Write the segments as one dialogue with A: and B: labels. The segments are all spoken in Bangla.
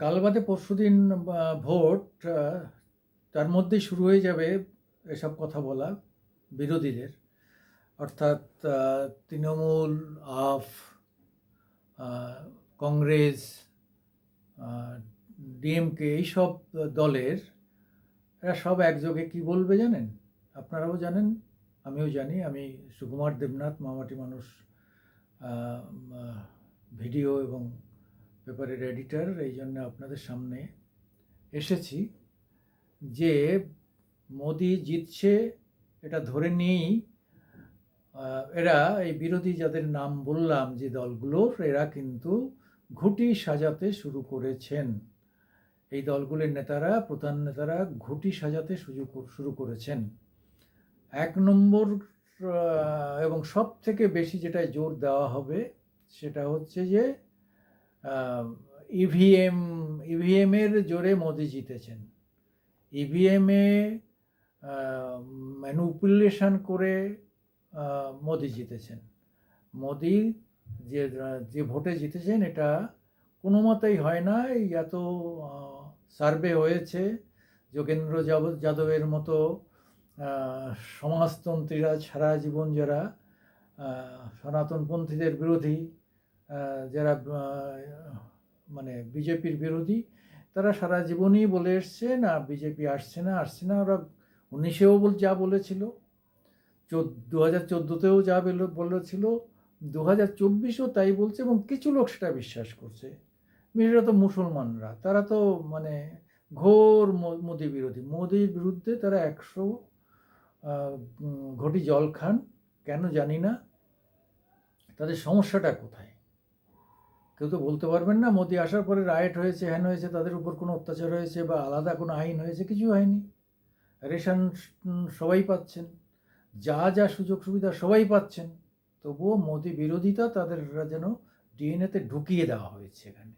A: কাল বাদে পরশুদিন ভোট তার মধ্যেই শুরু হয়ে যাবে এসব কথা বলা বিরোধীদের। অর্থাৎ তৃণমূল, আফ কংগ্রেস ডিএমকে এইসব দলের, এরা সব একযোগে কি বলবে জানেন? আপনারাও জানেন, আমিও জানি। আমি সুকুমার দেবনাথ, মামাটি মানুষ ভিডিও এবং পেপারের এডিটর, এই জন্য আপনাদের সামনে এসেছি যে মোদি জিতছে এটা ধরে নিয়েই এরা এই বিরোধী যাদের নাম বললাম যে দলগুলোর, এরা কিন্তু ঘুটি সাজাতে শুরু করেছেন। এই দলগুলির নেতারা, প্রধান নেতারা ঘুটি সাজাতে শুরু শুরু করেছেন। এক নম্বর এবং সব থেকে বেশি যেটায় জোর দেওয়া হবে সেটা হচ্ছে যে ইভিএম ইভিএমের জোরে মোদি জিতেছেন। ইভিএমে ম্যানুপুলেশন করে মোদি জিতেছেন। মোদি যে যে ভোটে জিতেছেন, এটা কোনো মতেই হয় না। এত সার্ভে হয়েছে। যোগেন্দ্র যাদবের মতো সমাজতন্ত্রীরা, সারা জীবন যারা সনাতনপন্থীদের বিরোধী যারা মানে বিজেপির বিরোধী, তারা সারা জীবনই বলে এসছে, না, বিজেপি আসছে না আসছে না। ওরা উনিশেও বল, যা বলেছিল দু হাজার চোদ্দোতেও যা বেলো- বলেছিল দু হাজার চব্বিশেও তাই বলছে এবং কিছু লোক সেটা বিশ্বাস করছে। বিশেষত মুসলমানরা, তারা তো মানে ঘোর মোদি বিরোধী। মোদির বিরুদ্ধে তারা একশো ঘটি জল খান, কেন জানি না, তাদের সমস্যাটা কোথায়? কেউ তো বলতে পারবেন না, মোদি আসার পরে রাইট হয়েছে হ্যান হয়েছে, তাদের উপর কোনো অত্যাচার হয়েছে বা আলাদা কোনো আইন হয়েছে, কিছু হয়নি। রেশন সবাই পাচ্ছেন, যা যা সুযোগ সুবিধা সবাই পাচ্ছেন, তবুও মোদি বিরোধিতা তাদের যেন ডিএনএতে ঢুকিয়ে দেওয়া হয়েছে এখানে।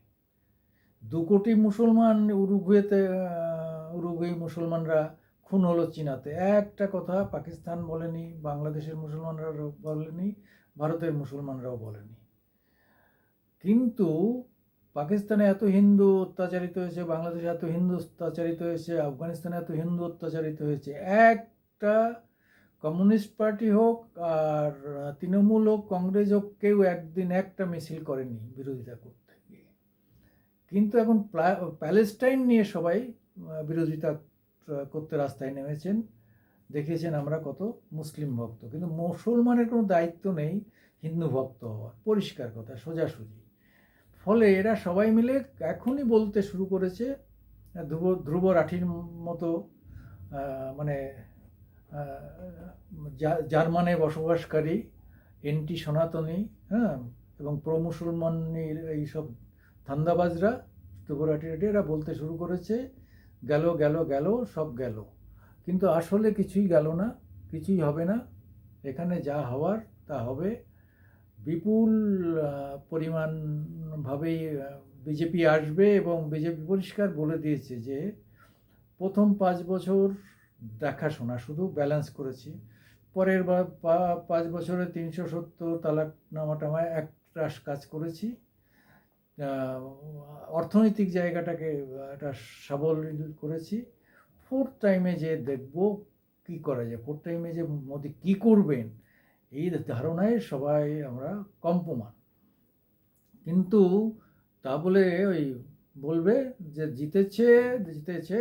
A: দু কোটি মুসলমান উরুগুয়েতে উরুগুয়ে মুসলমানরা খুন হলো চীনাতে। একটা কথা পাকিস্তান বলেনি, বাংলাদেশের মুসলমানরা বলেনি, ভারতের মুসলমানরাও বলেনি। কিন্তু পাকিস্তানে এত হিন্দু অত্যাচারিত হয়েছে, বাংলাদেশে এত হিন্দু অত্যাচারিত হয়েছে, আফগানিস্তানে এত হিন্দু অত্যাচারিত হয়েছে, একটা কমিউনিস্ট পার্টি হোক আর তৃণমূল হোক, কংগ্রেস হোক, কেউ একদিন একটা মিছিল করেনি বিরোধিতা করতে গিয়ে। কিন্তু এখন প্যালেস্টাইন নিয়ে সবাই বিরোধিতা করতে রাস্তায় নেমেছেন। দেখিয়েছেন আমরা কত মুসলিম ভক্ত। কিন্তু মুসলমানের কোনো দায়িত্ব নেই হিন্দু ভক্ত হওয়ার। পরিষ্কার কথা, সোজাসুজি। ফলে এরা সবাই মিলে এখনই বলতে শুরু করেছে, ধ্রুব ধ্রুব রাঠির মতো মানে জার্মানে বসবাসকারী এন্টি সনাতনী হ্যাঁ এবং প্রো মুসলমানের এই এইসব ধান্দাবাজরা ধ্রুবরাটি রাটি এরা বলতে শুরু করেছে, গেল গেল গেল, সব গেল। কিন্তু আসলে কিছুই গেল না, কিছুই হবে না, এখানে যা হওয়ার তা হবে। বিপুল পরিমাণভাবেই বিজেপি আসবে এবং বিজেপি পরিষ্কার বলে দিয়েছে যে প্রথম পাঁচ বছর দেখাশোনা, শুধু ব্যালেন্স করেছি। পরের পা- পাঁচ বছরে তিনশো সত্তর তালাক নামাটামায় এক রাশ কাজ করেছি। অর্থনৈতিক জায়গাটাকে, একটা সবল করেছি। ফোর্থ টাইমে যে দেখব কি করা যায়। ফোর্থ টাইমে যে মোদি কি করবেন এই ধারণায় সবাই আমরা কম্পমান কিন্তু তা বলে ওই বলবে যে জিতেছে জিতেছে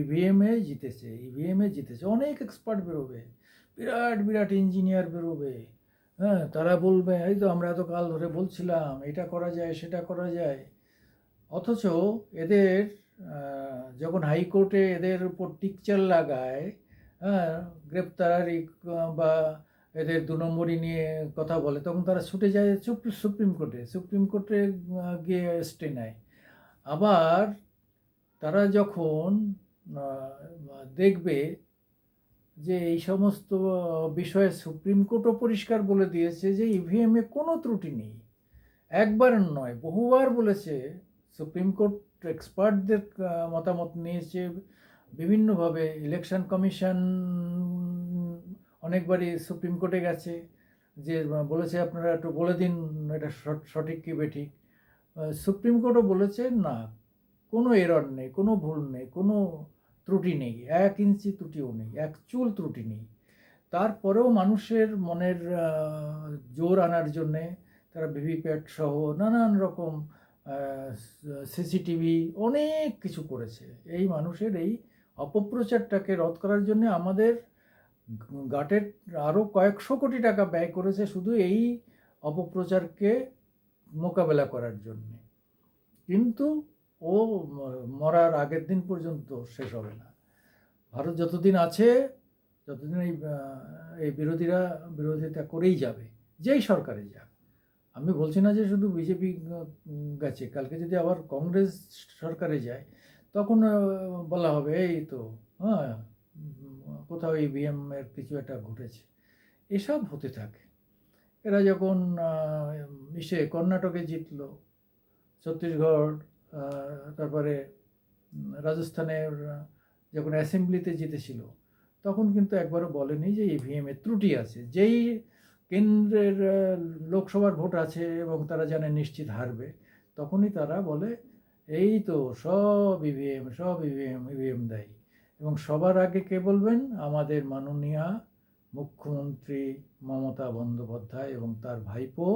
A: ইভিএমে জিতেছে ইভিএমে জিতেছে। অনেক এক্সপার্ট বেরোবে, বিরাট বিরাট ইঞ্জিনিয়ার বেরোবে। হ্যাঁ তারা বলবে, এই তো আমরা এত কাল ধরে বলছিলাম, এটা করা যায়, সেটা করা যায়। অথচ এদের যখন হাইকোর্টে এদের উপর টিকচার লাগায় হ্যাঁ গ্রেপ্তারি বা এদের দু নম্বরই নিয়ে কথা বলে, তখন তারা ছুটে যায় সুপ্রিম কোর্টে। সুপ্রিম কোর্টে গিয়ে স্টে নেয়। আবার তারা যখন দেখবে যে এই সমস্ত বিষয়ে সুপ্রিম কোর্টও পরিষ্কার বলে দিয়েছে যে ইভিএমে কোনো ত্রুটি নেই। একবার নয়, বহুবার বলেছে, সুপ্রিম কোর্ট এক্সপার্টদের মতামত নিয়েছে। বিভিন্নভাবে ইলেকশন কমিশন অনেকবারই সুপ্রিম কোর্টে গেছে, যে বলেছে আপনারা একটু বলে দিন এটা সঠ- সঠিক কি বেঠিক। সুপ্রিম কোর্টও বলেছে না, কোনো এরর নেই, কোনো ভুল নেই, কোনো ত্রুটি নেই, এক ইঞ্চি ত্রুটিও নেই, এক চুল ত্রুটি নেই। তারপরেও মানুষের মনের জোর আনার জন্যে তারা ভিভিপ্যাট সহ নানান রকম সিসিটিভি অনেক কিছু করেছে। এই মানুষের এই অপপ্রচারটাকে রদ করার জন্য আমাদের গাটের আরও কয়েকশো কোটি টাকা ব্যয় করেছে শুধু এই অপপ্রচারকে মোকাবেলা করার জন্য। কিন্তু ও মরার আগের দিন পর্যন্ত শেষ হবে না। ভারত যতদিন আছে, যতদিন এই এই বিরোধীরা বিরোধিতা করেই যাবে, যেই সরকারে যাক। আমি বলছি না যে শুধু বিজেপি গেছে, কালকে যদি আবার কংগ্রেস সরকারে যায় তখন বলা হবে, এই তো হ্যাঁ কোথাও ইভিএম এর কিছু একটা ঘটেছে। এসব হতে থাকে। এরা যখন ইসে কর্ণাটকে জিতল, ছত্তিশগড় তারপরে রাজস্থানের, যখন অ্যাসেম্বলিতে জিতেছিল, তখন কিন্তু একবারও বলেনি যে ইভিএম এর ত্রুটি আছে। যেই কেন্দ্রের লোকসভার ভোট আছে এবং তারা জানে নিশ্চিত হারবে, তখনই তারা বলে এই তো সব ইভিএম সব ইভিএম ইভিএম দেয়। এবং সবার আগে কে বলবেন? আমাদের মাননীয়া মুখ্যমন্ত্রী মমতা বন্দ্যোপাধ্যায় এবং তার ভাইপো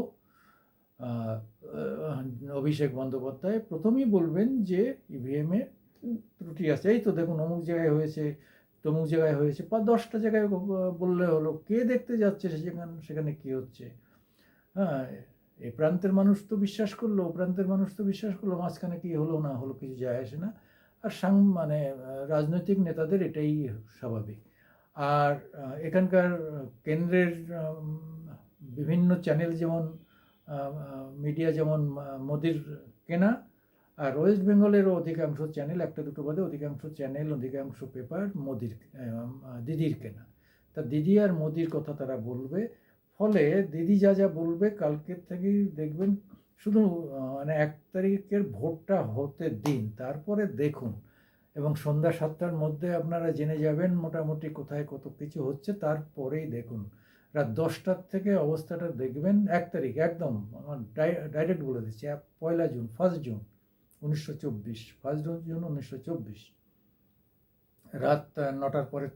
A: অভিষেক বন্দ্যোপাধ্যায়। প্রথমেই বলবেন যে ইভিএমে ত্রুটি আছে। এই তো দেখুন, অমুক জায়গায় হয়েছে, তমুক জায়গায় হয়েছে, বা দশটা জায়গায় বললে হলো। কে দেখতে যাচ্ছে সেখানে সেখানে কী হচ্ছে? হ্যাঁ এই প্রান্তের মানুষ তো বিশ্বাস করল প্রান্তের মানুষ তো বিশ্বাস করল, মাঝখানে কি হলো না হলো কিছু যায় আসে না। আর সাং মানে রাজনৈতিক নেতাদের এটাই স্বাভাবিক। আর এখানকার কেন্দ্রের বিভিন্ন চ্যানেল যেমন মিডিয়া যেমন মোদির কেনা, আর ওয়েস্ট বেঙ্গলেরও অধিকাংশ চ্যানেল, একটা দুটো বাদে, অধিকাংশ চ্যানেল, অধিকাংশ পেপার মোদির দিদির কেনা। তা দিদি আর মোদির কথা তারা বলবে ফলে দিদি যা যা বলবে কালকের থেকেই দেখবেন শুধু মানে এক তারিখের ভোটটা হতে দিন, তারপরে দেখুন। এবং সন্ধ্যা সাতটার মধ্যে আপনারা জেনে যাবেন মোটামুটি কোথায় কত কিছু হচ্ছে, তারপরেই দেখুন। রাত দশটার থেকে অবস্থাটা দেখবেন এক তারিখ, একদম, আমার ডাইরেক্ট বলে দিচ্ছি পয়লা জুন, ফার্স্ট জুন উনিশশো চব্বিশ, ফার্স্ট জুন উনিশশো চব্বিশ। রাত নটার পরে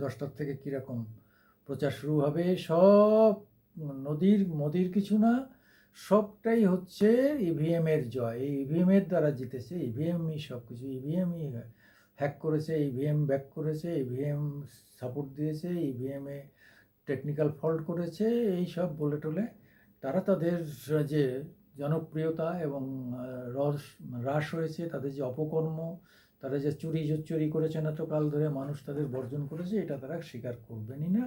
A: দশটার থেকে কীরকম প্রচার শুরু হবে, সব নদীর, মোদির কিছু না, সবটাই হচ্ছে ইভিএমের জয়। এই ইভিএমের দ্বারা জিতেছে ইভিএমই সব কিছু ইভিএমই হ্যাক করেছে ইভিএম ব্যাক করেছে ইভিএম সাপোর্ট দিয়েছে ইভিএমে টেকনিক্যাল ফল্ট করেছে, এই সব বলে টলে তারা তাদের যে জনপ্রিয়তা এবং রস, হ্রাস হয়েছে, তাদের যে অপকর্ম, তারা যে চুরি চুরি করেছেন এতকাল ধরে মানুষ তাদের বর্জন করেছে, এটা তারা স্বীকার করবেনই না।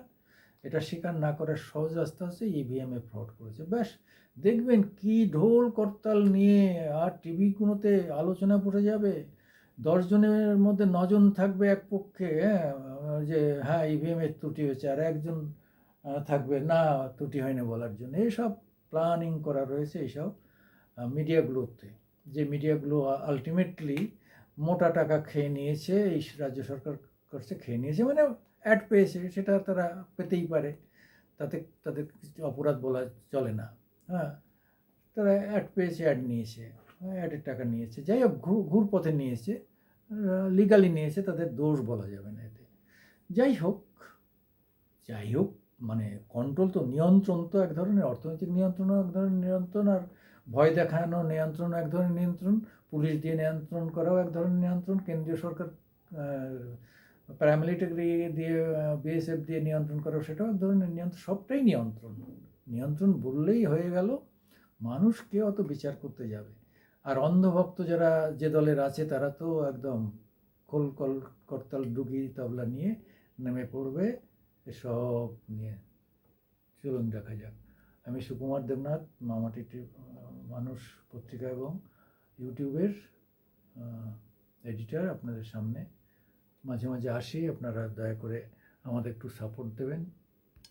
A: এটা স্বীকার না করার সহজ রাস্তা হচ্ছে ইভিএমে ফ্রড করেছে। ব্যাস, দেখবেন কি ঢোল করতাল নিয়ে আর টিভিগুলোতে আলোচনা পড়ে যাবে। দশজনের মধ্যে নজন থাকবে এক পক্ষে হ্যাঁ যে হ্যাঁ ইভিএমের ত্রুটি হয়েছে আর একজন থাকবে, না, ত্রুটি হয়নি বলার জন্য। এইসব প্ল্যানিং করা রয়েছে এইসব মিডিয়াগুলোতে যে মিডিয়াগুলো আলটিমেটলি মোটা টাকা খেয়ে নিয়েছে, এই রাজ্য সরকার করছে, খেয়ে নিয়েছে। মানে অ্যাড পেয়েছে সেটা তারা পেতেই পারে। তাতে, তাদের কিছু অপরাধ বলা চলে না। হ্যাঁ তারা অ্যাড পেয়েছে অ্যাড নিয়েছে অ্যাডের টাকা নিয়েছে। যাই হোক, ঘুর ঘুর পথে নিয়েছে লিগালি নিয়েছে, তাদের দোষ বলা যাবে না এতে। যাই হোক যাই হোক মানে কন্ট্রোল তো নিয়ন্ত্রণ তো এক ধরনের, অর্থনৈতিক নিয়ন্ত্রণও এক ধরনের নিয়ন্ত্রণ, আর ভয় দেখানো নিয়ন্ত্রণ এক ধরনের নিয়ন্ত্রণ, পুলিশ দিয়ে নিয়ন্ত্রণ করাও এক ধরনের নিয়ন্ত্রণ, কেন্দ্রীয় সরকার প্যারামিলিটারি দিয়ে বিএসএফ দিয়ে নিয়ন্ত্রণ করাও সেটাও এক ধরনের নিয়ন্ত্রণ, সবটাই নিয়ন্ত্রণ। নিয়ন্ত্রণ বললেই হয়ে গেল, মানুষ কে অত বিচার করতে যাবে? আর অন্ধভক্ত যারা, যে দলের আছে তারা তো একদম খোল কল, করতাল, ডুগি, তবলা নিয়ে নেমে পড়বে, এসব নিয়ে। চলুন দেখা যাক। আমি সুকুমার দেবনাথ, মামাটি মানুষ পত্রিকা এবং ইউটিউবের এডিটর আপনাদের সামনে। মাঝে মাঝে আসি আপনারা দয়া করে আমাদের একটু সাপোর্ট দেবেন।